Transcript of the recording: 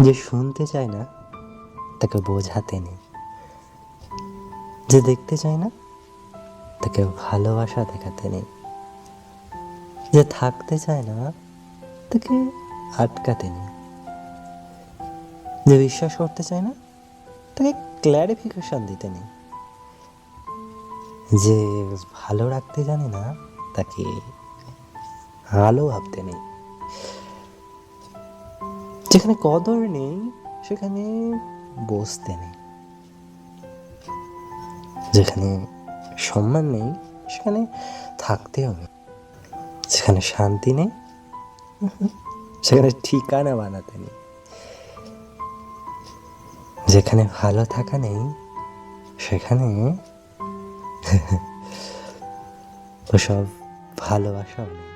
যে শুনতে চায় না, তাকে বোঝাতে নেই। যে দেখতে চায় না, তাকে ভালোবাসা দেখাতে নেই। যে থাকতে চায় না, তাকে আটকাতে নেই। যে বিশ্বাস করতে চায় না, তাকে ক্ল্যারিফিকেশন দিতে নেই। যে ভালো রাখতে জানে না, তাকে ভালো ভাবতে নেই। যেখানে কদর নেই, সেখানে বসতে নেই। যেখানে সম্মান নেই, সেখানে থাকতে হবে সেখানে শান্তি নেই, সেখানে ঠিকানা বানাতে নেই। যেখানে ভালো থাকা নেই, সেখানে ওসব ভালোবাসাও নেই।